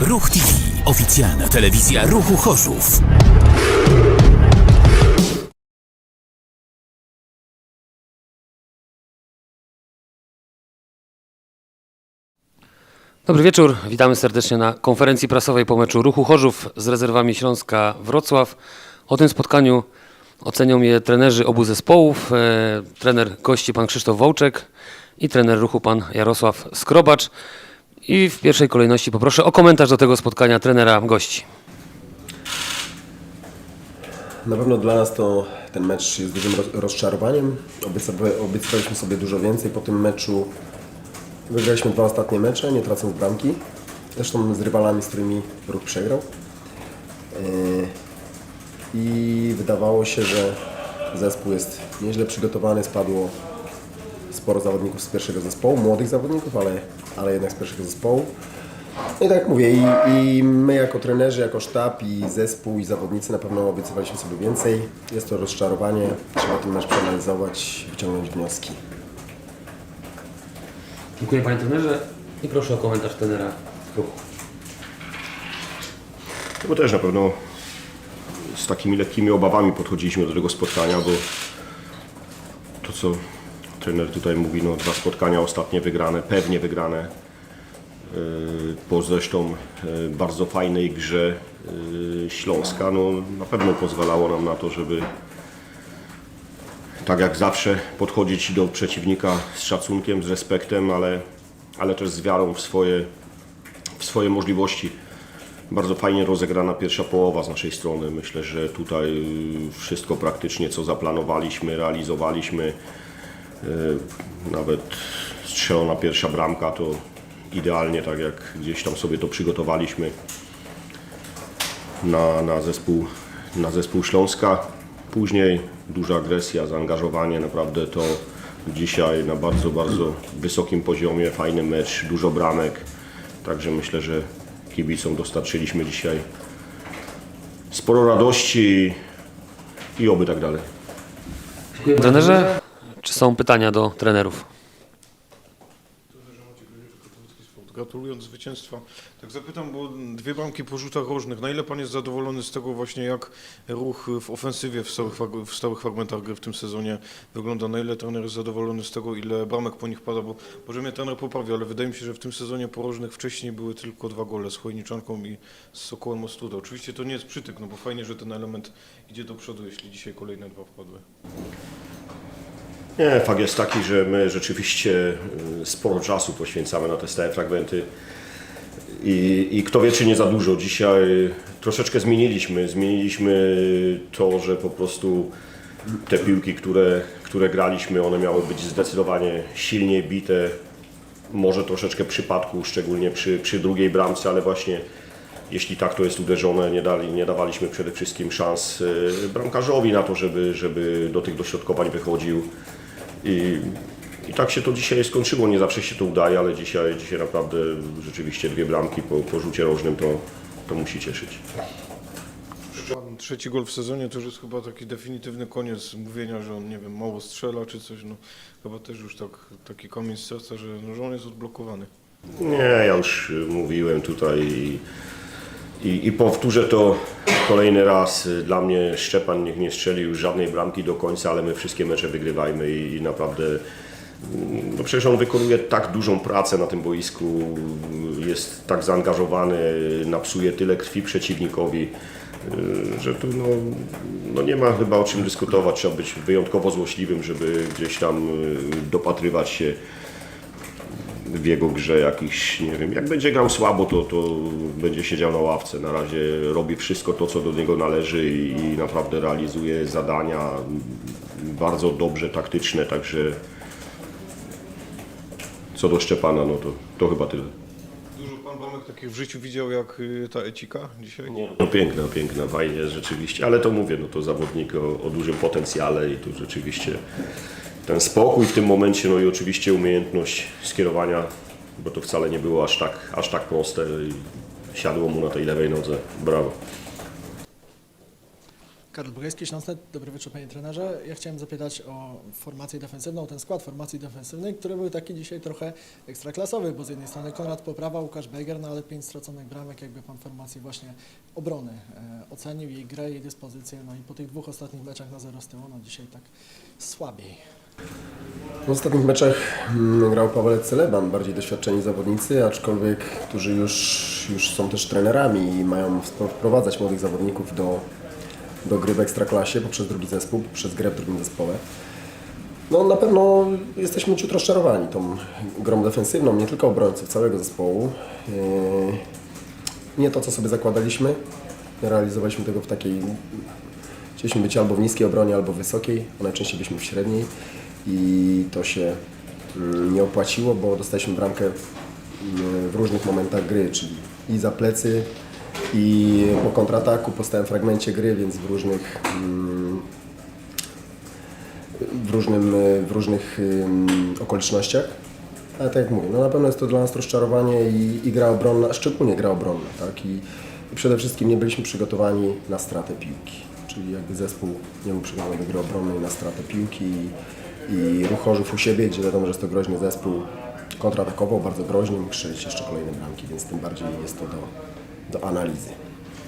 Ruch TV. Oficjalna telewizja Ruchu Chorzów. Dobry wieczór, witamy serdecznie na konferencji prasowej po meczu Ruchu Chorzów z rezerwami Śląska Wrocław. O tym spotkaniu ocenią je trenerzy obu zespołów, e, trener gości pan Krzysztof Wołczek i trener Ruchu pan Jarosław Skrobacz. I w pierwszej kolejności poproszę o komentarz do tego spotkania trenera gości. Na pewno dla nas to ten mecz jest dużym roz- rozczarowaniem. Obiecywaliśmy sobie dużo więcej po tym meczu. Wygraliśmy dwa ostatnie mecze, nie tracąc bramki. Zresztą z rywalami, z którymi ruch przegrał. Yy, I wydawało się, że zespół jest nieźle przygotowany. Spadło sporo zawodników z pierwszego zespołu, młodych zawodników, ale, ale jednak z pierwszego zespołu. No i tak jak mówię, i, i my jako trenerzy, jako sztab i zespół i zawodnicy na pewno obiecywaliśmy sobie więcej. Jest to rozczarowanie, trzeba ten mecz przeanalizować, wyciągnąć wnioski. Dziękuję panie trenerze i proszę o komentarz trenera Ruchu. No bo też na pewno z takimi lekkimi obawami podchodziliśmy do tego spotkania, bo to co trener tutaj mówi, no dwa spotkania ostatnie wygrane, pewnie wygrane. Yy, Po zresztą yy, bardzo fajnej grze yy, Śląska, no na pewno pozwalało nam na to, żeby tak jak zawsze podchodzić do przeciwnika z szacunkiem, z respektem, ale, ale też z wiarą w swoje, w swoje możliwości. Bardzo fajnie rozegrana pierwsza połowa z naszej strony. Myślę, że tutaj wszystko praktycznie co zaplanowaliśmy, realizowaliśmy. Y, Nawet strzelona pierwsza bramka to idealnie tak jak gdzieś tam sobie to przygotowaliśmy na, na, zespół, na zespół Śląska. Później duża agresja, zaangażowanie, naprawdę to dzisiaj na bardzo, bardzo wysokim poziomie, fajny mecz, dużo bramek. Także myślę, że kibicom dostarczyliśmy dzisiaj sporo radości i oby tak dalej. Trenerze, czy są pytania do trenerów? Gratulując zwycięstwa. Tak zapytam, bo dwie bramki po rzutach rożnych. Na ile pan jest zadowolony z tego właśnie, jak ruch w ofensywie w stałych, w stałych fragmentach gry w tym sezonie wygląda? Na ile trener jest zadowolony z tego, ile bramek po nich pada? Bo może mnie trener poprawi, ale wydaje mi się, że w tym sezonie po rożnych wcześniej były tylko dwa gole z Chojniczanką i z Sokołem Ostuda. Oczywiście to nie jest przytyk, no bo fajnie, że ten element idzie do przodu, jeśli dzisiaj kolejne dwa wpadły. Nie, fakt jest taki, że my rzeczywiście y, sporo czasu poświęcamy na te stałe fragmenty i, i kto wie, czy nie za dużo. Dzisiaj troszeczkę zmieniliśmy. Zmieniliśmy to, że po prostu te piłki, które, które graliśmy, one miały być zdecydowanie silniej bite. Może troszeczkę przypadku, szczególnie przy, przy drugiej bramce, ale właśnie jeśli tak to jest uderzone, nie, dali, nie dawaliśmy przede wszystkim szans y, bramkarzowi na to, żeby, żeby do tych dośrodkowań wychodził. I, I tak się to dzisiaj skończyło. Nie zawsze się to udaje, ale dzisiaj, dzisiaj naprawdę rzeczywiście dwie bramki po, po rzucie rożnym to, to musi cieszyć. Trzeci gol w sezonie to już jest chyba taki definitywny koniec mówienia, że on, nie wiem, mało strzela czy coś. No, chyba też już tak, taki kamień z serca, że, no, że on jest odblokowany. Nie, ja już mówiłem tutaj i, i, powtórzę to kolejny raz. Dla mnie Szczepan niech nie strzelił już żadnej bramki do końca, ale my wszystkie mecze wygrywajmy i, i naprawdę mm, no przecież on wykonuje tak dużą pracę na tym boisku, jest tak zaangażowany, napsuje tyle krwi przeciwnikowi, y, że tu no, no nie ma chyba o czym dyskutować. Trzeba być wyjątkowo złośliwym, żeby gdzieś tam y, dopatrywać się w jego grze jakiś, nie wiem, jak będzie grał słabo, to, to będzie siedział na ławce. Na razie robi wszystko to, co do niego należy i, i naprawdę realizuje zadania bardzo dobrze taktyczne, także co do Szczepana, no to, to chyba tyle. Dużo pan bramek takich w życiu widział jak y, ta Ecika dzisiaj? No piękna, piękna, fajnie rzeczywiście, ale to mówię, no to zawodnik o, o dużym potencjale i tu rzeczywiście ten spokój w tym momencie, no i oczywiście umiejętność skierowania, bo to wcale nie było aż tak, aż tak proste siadło mu na tej lewej nodze. Brawo. Karol Bogajski, Śląsnet. Dobry wieczór panie trenerze. Ja chciałem zapytać o formację defensywną, ten skład formacji defensywnej, który był taki dzisiaj trochę ekstraklasowy, bo z jednej strony Konrad Poprawa, Łukasz Bejger, no ale pięć straconych bramek, jakby pan formację właśnie obrony e, ocenił, jej grę, jej dyspozycję, no i po tych dwóch ostatnich meczach na zero z tyłu, no dzisiaj tak słabiej. W ostatnich meczach mm, grał Paweł Celeban, bardziej doświadczeni zawodnicy, aczkolwiek którzy już, już są też trenerami i mają wp- wprowadzać młodych zawodników do, do gry w Ekstraklasie poprzez drugi zespół, poprzez grę w drugim zespole. No na pewno jesteśmy ciut rozczarowani tą grą defensywną, nie tylko obrońców, całego zespołu. Yy, Nie to, co sobie zakładaliśmy. Realizowaliśmy tego w takiej Chcieliśmy być albo w niskiej obronie, albo wysokiej, a najczęściej byliśmy w średniej i to się mm, nie opłaciło, bo dostaliśmy bramkę mm, w różnych momentach gry, czyli i za plecy, i po kontrataku, po stałym fragmencie gry, więc w różnych mm, w, różnym, y, w różnych okolicznościach. Ale tak jak mówię, no na pewno jest to dla nas rozczarowanie i, i gra obronna, szczególnie gra obronna, tak? I, I przede wszystkim nie byliśmy przygotowani na stratę piłki. Czyli jakby zespół nie był przygotowany do gry obronnej na stratę piłki i, i ruch Chorzów u siebie, gdzie wiadomo, że jest to groźny zespół, kontratakował bardzo groźnie, mógł strzelić jeszcze kolejne bramki, więc tym bardziej jest to do, do analizy.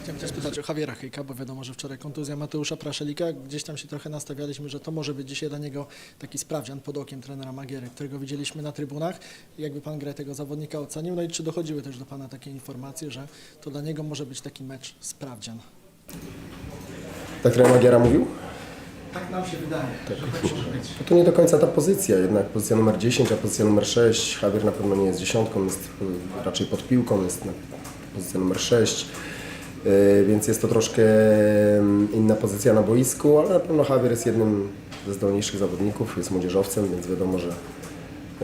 Chciałem też pytać o Javiera Hejka, bo wiadomo, że wczoraj kontuzja Mateusza Praszelika. Gdzieś tam się trochę nastawialiśmy, że to może być dzisiaj dla niego taki sprawdzian pod okiem trenera Magiery, którego widzieliśmy na trybunach. Jakby pan grę tego zawodnika ocenił? No i czy dochodziły też do pana takie informacje, że to dla niego może być taki mecz sprawdzian? Tak trener Magiera mówił? Tak nam się wydaje, że tak może być. No to nie do końca ta pozycja, jednak pozycja numer 10, a pozycja numer 6. Javier na pewno nie jest dziesiątką, jest y, raczej pod piłką, jest na pozycja numer 6. Y, Więc jest to troszkę mm, inna pozycja na boisku, ale na pewno Javier jest jednym ze zdolniejszych zawodników, jest młodzieżowcem, więc wiadomo, że,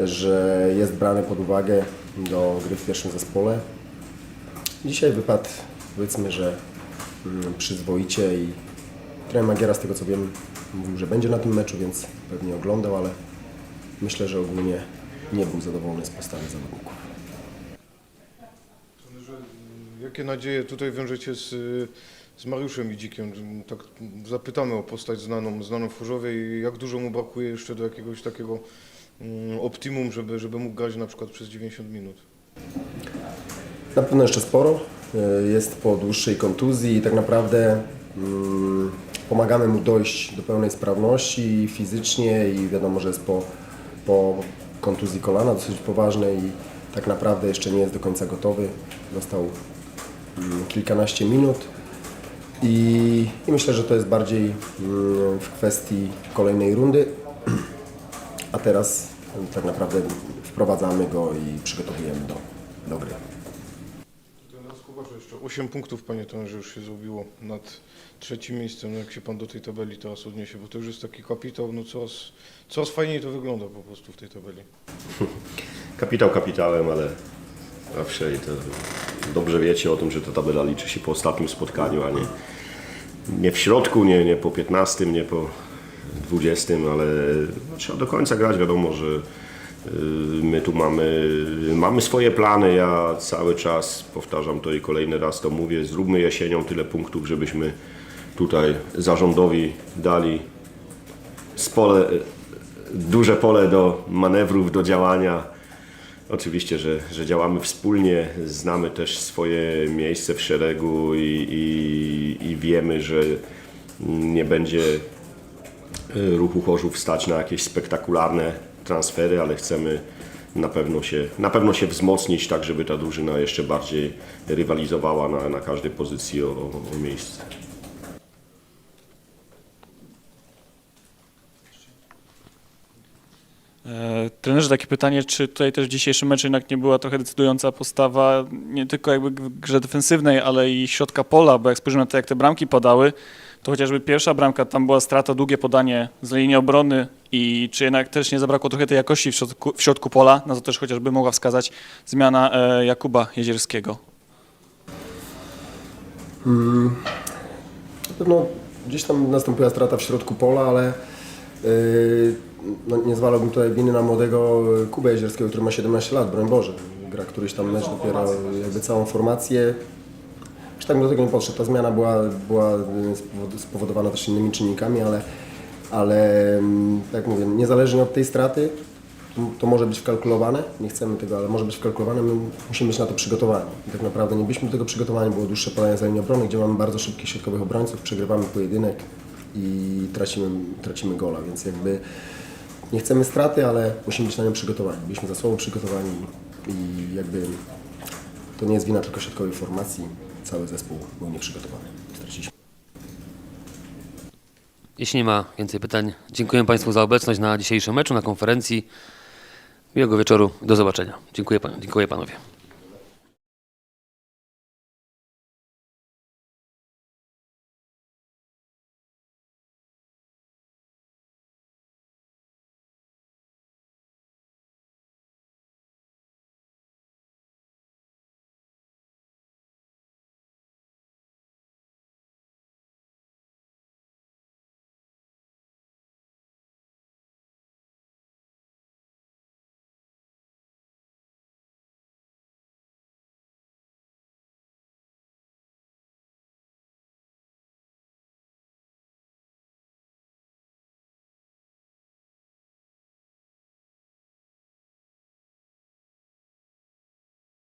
że jest brany pod uwagę do gry w pierwszym zespole. Dzisiaj wypadł, powiedzmy, że mm, przyzwoicie i trener Magiera, z tego co wiem, mówił, że będzie na tym meczu, więc pewnie oglądał, ale myślę, że ogólnie nie był zadowolony z postawy zawodników. Jakie nadzieje tutaj wiążecie z, z Mariuszem Idzikiem? Tak zapytamy o postać znaną, znaną w Chorzowie i jak dużo mu brakuje jeszcze do jakiegoś takiego mm, optimum, żeby, żeby mógł grać na przykład przez 90 minut? Na pewno jeszcze sporo. Y, Jest po dłuższej kontuzji i tak naprawdę mm, pomagamy mu dojść do pełnej sprawności fizycznie i wiadomo, że jest po, po kontuzji kolana dosyć poważnej i tak naprawdę jeszcze nie jest do końca gotowy. Dostał mm, kilkanaście minut i, i myślę, że to jest bardziej mm, w kwestii kolejnej rundy, a teraz tak naprawdę wprowadzamy go i przygotowujemy do, do gry. Teraz Kubaszu jeszcze 8 punktów, panie trenerze, już się zrobiło nad trzecim miejscem. No jak się pan do tej tabeli teraz odniesie, bo to już jest taki kapitał, no coraz, coraz fajniej to wygląda po prostu w tej tabeli. Kapitał kapitałem, ale zawsze to dobrze wiecie o tym, że ta tabela liczy się po ostatnim spotkaniu, a nie, nie w środku, nie, nie po 15, nie po 20, ale no, trzeba do końca grać. Wiadomo, że my tu mamy, mamy swoje plany. Ja cały czas powtarzam to i kolejny raz to mówię. Zróbmy jesienią tyle punktów, żebyśmy tutaj zarządowi dali spole, duże pole do manewrów, do działania. Oczywiście, że, że działamy wspólnie, znamy też swoje miejsce w szeregu i, i, i wiemy, że nie będzie y, ruchu Chorzów stać na jakieś spektakularne transfery, ale chcemy na pewno się, na pewno się wzmocnić, tak żeby ta drużyna jeszcze bardziej rywalizowała na, na każdej pozycji o, o, o miejsce. E, Trenerze, takie pytanie, czy tutaj też w dzisiejszym meczu jednak nie była trochę decydująca postawa nie tylko jakby w grze defensywnej, ale i środka pola, bo jak spojrzymy na to, jak te bramki padały, to chociażby pierwsza bramka, tam była strata, długie podanie z linii obrony i czy jednak też nie zabrakło trochę tej jakości w środku, w środku pola, na to też chociażby mogła wskazać zmiana e, Jakuba Jezierskiego. Na pewno gdzieś tam nastąpiła strata w środku pola, ale yy, no, nie zwalałbym tutaj winy na młodego Kubę Jezierskiego, który ma 17 lat, broń Boże. Gra któryś tam mecz dopiero jakby całą formację. Już tak do tego nie podszedł. Ta zmiana była, była y, spowod- spowodowana też innymi czynnikami, ale, ale mm, tak mówię, niezależnie od tej straty, to, może być wkalkulowane, nie chcemy tego, ale może być wkalkulowane, my musimy być na to przygotowani. I tak naprawdę nie byliśmy do tego przygotowani, było dłuższe podanie za linię obrony, gdzie mamy bardzo szybkich środkowych obrońców, przegrywamy pojedynek i tracimy, tracimy gola, więc jakby nie chcemy straty, ale musimy być na nią przygotowani. Byliśmy za słabo przygotowani i jakby to nie jest wina tylko środkowej formacji, cały zespół był nieprzygotowany. Straciliśmy. Jeśli nie ma więcej pytań, dziękuję Państwu za obecność na dzisiejszym meczu, na konferencji. Miłego wieczoru, do zobaczenia. Dziękuję, dziękuję Panowie.